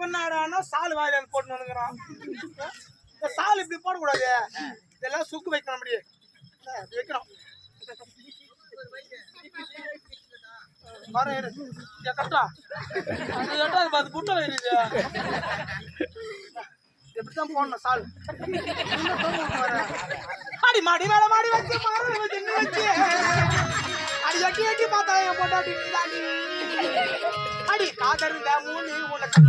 முன்னாடானா சால் வாயில போட்டு வந்துக்கிறான் இந்த சால் இப்படி போடக்கூடாது. இதெல்லாம் சுக்கு வைக்கணும் அப்படியே. இல்ல, இப்படி வைக்கணும் வர இரு. ஏ, கட்டா அது கட்டா அது புட்டை எப்படிதான் போடணும் சால்? அடி மாடி மேல மாடி வச்சு மாடி வச்சு அடி எட்டி எட்டி பார்த்தா என் பொண்டாட்டி நீதாண்டி. அடி காதறிந்த மூலி உனக்கு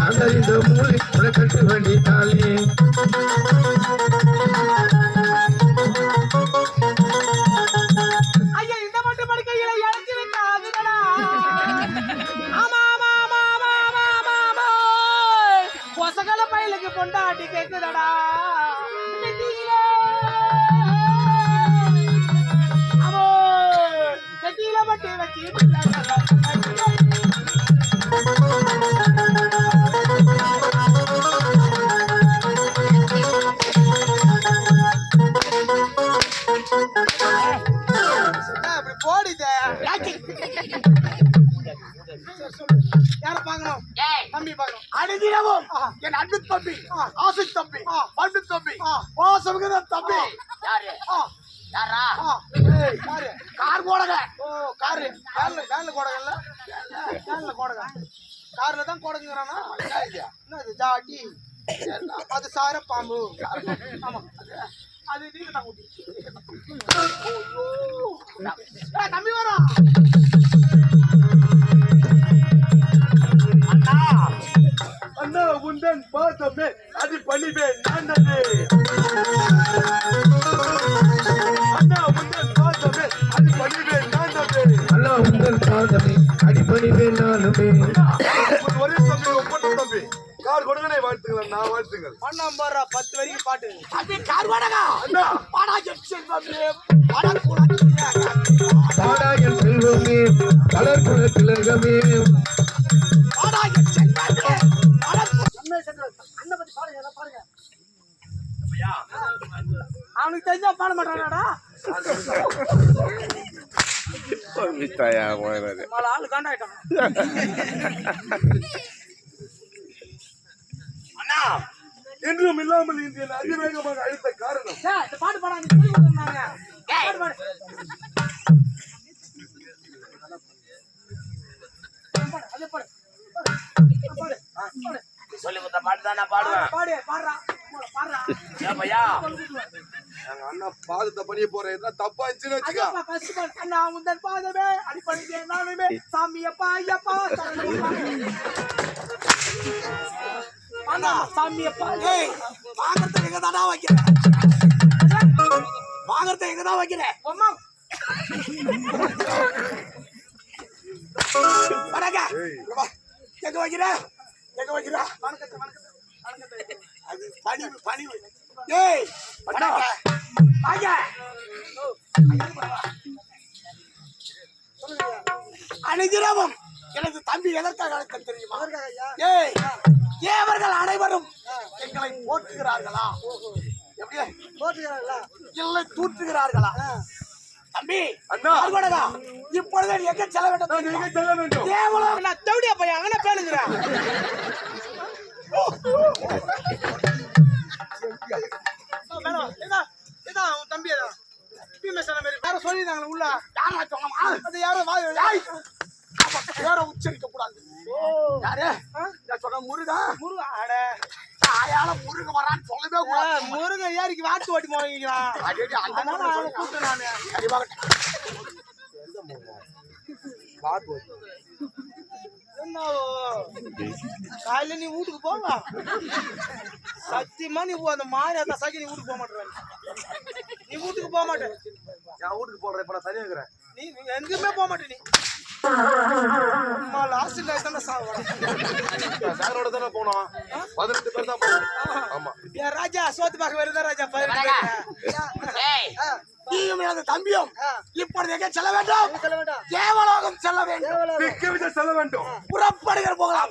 அந்த மூளை கட்டு வேண்டி தாலே யார பாக்கணும் தம்பி பாக்கணும் அனுதினமும் என் அன்பு தம்பி ஆசை தம்பி அன்பு தம்பி பாசமிகுந்த தம்பி. யாரு? யாரா? யாரு? கார் போடுங்க. ஓ காரு. வேன்ல வேன்ல கோடகல்ல வேன்ல கோடக கார்ல தான் கோடங்குறானா என்ன இது ஜாட்டி அது சார பாம்பு. ஆமா. அது நீங்க தான் தம்பி வரா அது பணிவேன் நான் அது அண்ணா உந்தன் பாசமே அது பணிவேன் நான் அது அல்லா உங்கள் பாதமே அடிப்பணிவே நானுமே ஒரே தம்பி ஒப்பந்த தம்பி. கார் கொடுங்கனே வாழ்த்துங்கள் நான் வாழ்த்துங்கள் பண்ணாம பாடுறா பத்து வரைக்கும் பாட்டு. தம்பி கார் வாடகா. அண்ணா. வாடா ஜெக்ஷன் தம்பி வாடா கூட தாடாயன் செல்வமே கலர்குல திலகமே. அவனுக்கு தெரிஞ்சா பாட மாட்டானாடா. மழை ஆளு காண்டாயிட்டான். அண்ணா என்றும் இல்லாமல் இந்திய அதிவேகமாக அழைத்த காரணம். இந்த பாட்டு பாடா நீ சொல்லி கொடுத்தாங்க பாட்டு பாடு. பாடு, அதே பாடு. சொல்லி கொடுத்த பாட்டு தான் நான் பாடுவேன். பாடு பாடுறா. பாடுறா. ஏன் பையா? எங்க அண்ணா பாதத்தை பணிய போறேன். என்ன தப்பா இருந்துச்சுன்னு வச்சுக்கா. அண்ணா முந்தன் பாதமே அடிப்படையே நானுமே. சாமி அப்பா ஐயப்பா அண்ணா சாமி அப்பா. ஏய் வாங்கறத எங்க தானா வைக்கிறேன் வாங்கறத எங்க தான் வைக்கிறேன் அம்மா வணங்க எங்க வைக்கிற? எங்க வைக்கிற? வணக்கத்தை வணக்கத்தை. வணக்கத்தை. அது பணிவு பணிவு. ஏய் வணங்க வாங்க. அனுதினமும் எனது தம்பி எதற்காக அழைத்த தெரியுமா? ஏய் ஏவர்கள் அனைவரும் எங்களை போற்றுகிறார்களா? எப்படி போட்டுக்கிறாங்களா இல்லை தூற்றுகிறார்களா? தம்பி அண்ணா. இப்பொழுது நீ எங்க செல்ல வேண்டும் நீங்க தெரியுமா? செல்ல வேண்டும்? நான் தவிடியா பையன் அங்கன பேணுங்கிறேன் சொல்லிருந்தாங்களே உள்ள? யாரா சொன்னமா அது யாரோ வாய் அவ பேரை உச்சரிக்க கூடாது. யாரு? நான் சொன்ன முருகா? முருகா அட. ஆயால முருக வரான்னு சொல்லவே கூடாது. முருகன் ஏரிக்கு வாட்டு ஓட்டி அந்த அதனால. கூப்பிட்டேன் நானு. காலையில நீ வீட்டுக்கு போவா சத்தியமா நீ போ அந்த மாதிரி அந்த சாக்கி நீ வீட்டுக்கு போக மாட்டேன் நீ வீட்டுக்கு போக மாட்டேன். என் வீட்டுக்கு போடுறேன் இப்ப நான் தனியா இருக்கிறேன் நீ நீ எங்கேயுமே போக மாட்டே நீ. அம்மா லாஸ்ட் தானே சாவா சாரோட தானே போனோம். பதினெட்டு பேர் தான் போனோம். ஆமா. ஏன் ராஜா சோத்து பார்க்க வருதா ராஜா பதினெட்டு நீயும் எனது தம்பியும். இப்பொழுது எங்கே செல்ல வேண்டும்? சொல்ல வேண்டாம்? தேவலோகம் செல்ல வேண்டும். செல்ல வேண்டும்? புறப்படுகிற போகலாம்.